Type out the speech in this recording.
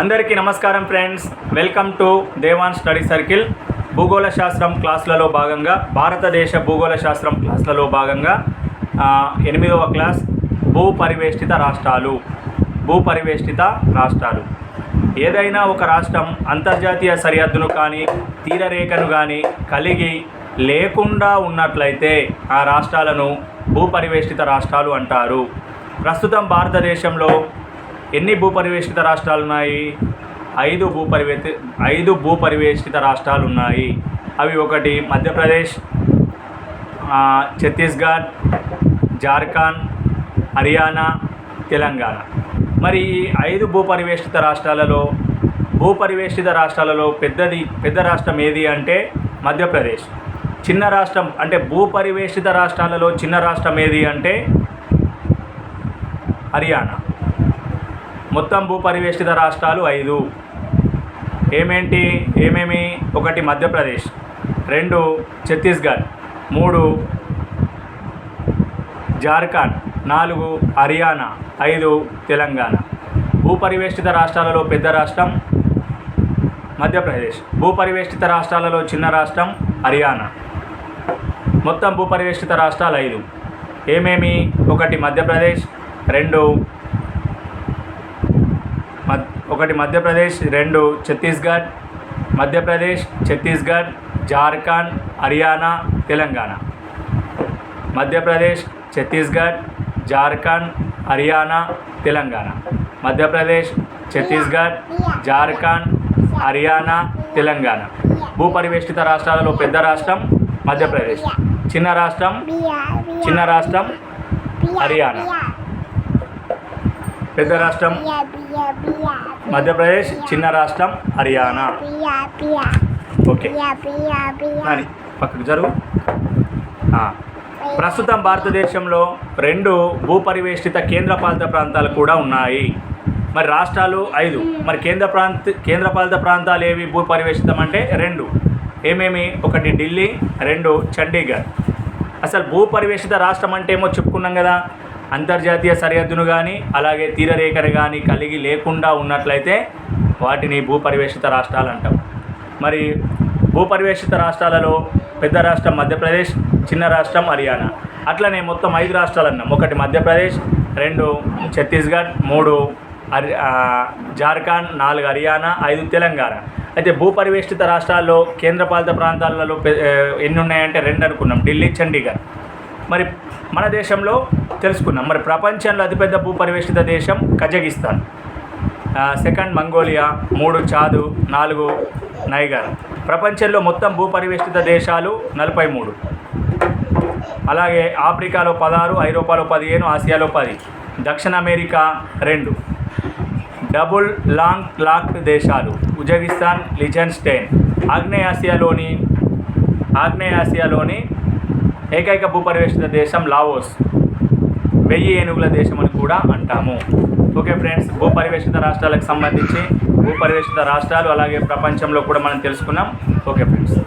అందరికీ నమస్కారం friends. Welcome to Devan study circle. భూగోళ శాస్త్రం క్లాసులలో భాగంగా భారతదేశ భూగోళ శాస్త్రం క్లాసులలో భాగంగా ఎనిమిదవ క్లాస్ భూ పరివేష్టిత రాష్ట్రాలు. భూ పరివేష్టిత రాష్ట్రాలు. ఏదైనా ఒక రాష్ట్రం అంతర్జాతీయ సరిహద్దును కానీ తీరరేఖను కానీ కలిగి లేకుండా ఉన్నట్లయితే ఆ రాష్ట్రాలను భూపరివేష్టిత రాష్ట్రాలు అంటారు. ప్రస్తుతం భారతదేశంలో ఎన్ని భూపరివేష్టిత రాష్ట్రాలు ఉన్నాయి? ఐదు భూపరివేతి ఐదు భూపరివేష్టిత రాష్ట్రాలు ఉన్నాయి. అవి ఒకటి మధ్యప్రదేశ్ ఛత్తీస్గఢ్ జార్ఖండ్ హర్యానా తెలంగాణ. మరి ఈ ఐదు భూపరివేష్టిత రాష్ట్రాలలో భూపరివేష్టిత రాష్ట్రాలలో పెద్దది పెద్ద రాష్ట్రం ఏది అంటే మధ్యప్రదేశ్. చిన్న రాష్ట్రం అంటే భూపరివేష్టిత రాష్ట్రాలలో చిన్న రాష్ట్రం ఏది అంటే హర్యానా. మొత్తం భూపరివేష్టిత రాష్ట్రాలు ఐదు. ఏమేంటి? ఏమేమి? ఒకటి మధ్యప్రదేశ్ రెండు ఛత్తీస్గఢ్ మూడు జార్ఖండ్ నాలుగు హర్యానా ఐదు తెలంగాణ. భూపరివేష్టిత రాష్ట్రాలలో పెద్ద రాష్ట్రం మధ్యప్రదేశ్. భూపరివేష్టిత రాష్ట్రాలలో చిన్న రాష్ట్రం హర్యానా. మొత్తం భూపరివేష్టిత రాష్ట్రాలు ఐదు. ఏమేమి? ఒకటి మధ్యప్రదేశ్ రెండు ఒకటి మధ్యప్రదేశ్ రెండు ఛత్తీస్గఢ్ మధ్యప్రదేశ్ ఛత్తీస్గఢ్ జార్ఖండ్ హర్యానా తెలంగాణ. మధ్యప్రదేశ్ ఛత్తీస్గఢ్ జార్ఖండ్ హర్యానా తెలంగాణ. మధ్యప్రదేశ్ ఛత్తీస్గఢ్ జార్ఖండ్ హర్యానా తెలంగాణ. భూపరివేష్టిత రాష్ట్రాలలో పెద్ద రాష్ట్రం మధ్యప్రదేశ్. చిన్న రాష్ట్రం చిన్న రాష్ట్రం హర్యానా. పెద్ద రాష్ట్రం? మధ్యప్రదేశ్ చిన్న రాష్ట్రం హర్యానా. ఓకే. నాని పక్కకు జరుగు. ప్రస్తుతం భారతదేశంలో రెండు భూపరివేష్టిత కేంద్రపాలిత ప్రాంతాలు కూడా ఉన్నాయి. మరి రాష్ట్రాలు ఐదు. మరి కేంద్ర ప్రాంత కేంద్రపాలిత ప్రాంతాలు ఏవి భూపరివేషితం అంటే రెండు. ఏమేమి? ఒకటి ఢిల్లీ రెండు చండీగఢ్. అసలు భూపరివేషిత రాష్ట్రం అంటే ఏమో చెప్పుకున్నాం కదా. అంతర్జాతీయ సరిహద్దును కానీ అలాగే తీరరేఖను కానీ కలిగి లేకుండా ఉన్నట్లయితే వాటిని భూపరివేషిత రాష్ట్రాలు అంటాం. మరి భూపరివేషిత రాష్ట్రాలలో పెద్ద రాష్ట్రం మధ్యప్రదేశ్ చిన్న రాష్ట్రం హర్యానా. అట్లనే మొత్తం ఐదు రాష్ట్రాలు అన్నాం ఒకటి మధ్యప్రదేశ్ రెండు ఛత్తీస్గఢ్ మూడు హరి జార్ఖండ్ నాలుగు హర్యానా ఐదు తెలంగాణ. అయితే భూపరివేష్టిత రాష్ట్రాల్లో కేంద్రపాలిత ప్రాంతాలలో ఎన్ని ఉన్నాయంటే రెండు అనుకున్నాం. ఢిల్లీ చండీగఢ్. మరి మన దేశంలో తెలుసుకున్నాం మరి ప్రపంచంలో అతిపెద్ద భూపరివేషిత దేశం కజగిస్తాన్ సెకండ్ మంగోలియా మూడు చాదు నాలుగు నైగర్. ప్రపంచంలో మొత్తం భూపరివేష్టిత దేశాలు నలభై మూడు అలాగే ఆఫ్రికాలో పదహారు ఐరోపాలో పదిహేను ఆసియాలో పది. దక్షిణ అమెరికా రెండు. డబుల్ లాంగ్ లాక్ దేశాలు. Uzbekistan Liechtenstein. ఆగ్నేయాసియాలోని ఆగ్నేయాసియాలోని ఏకైక భూపరివేషిత దేశం లావోస్. వెయ్యి ఏనుగుల దేశం అని కూడా అంటాము. ఓకే ఫ్రెండ్స్ భూపరివేషిత రాష్ట్రాలకు సంబంధించి భూపరివేషిత రాష్ట్రాలు అలాగే ప్రపంచంలో కూడా మనం తెలుసుకున్నాం. Okay friends.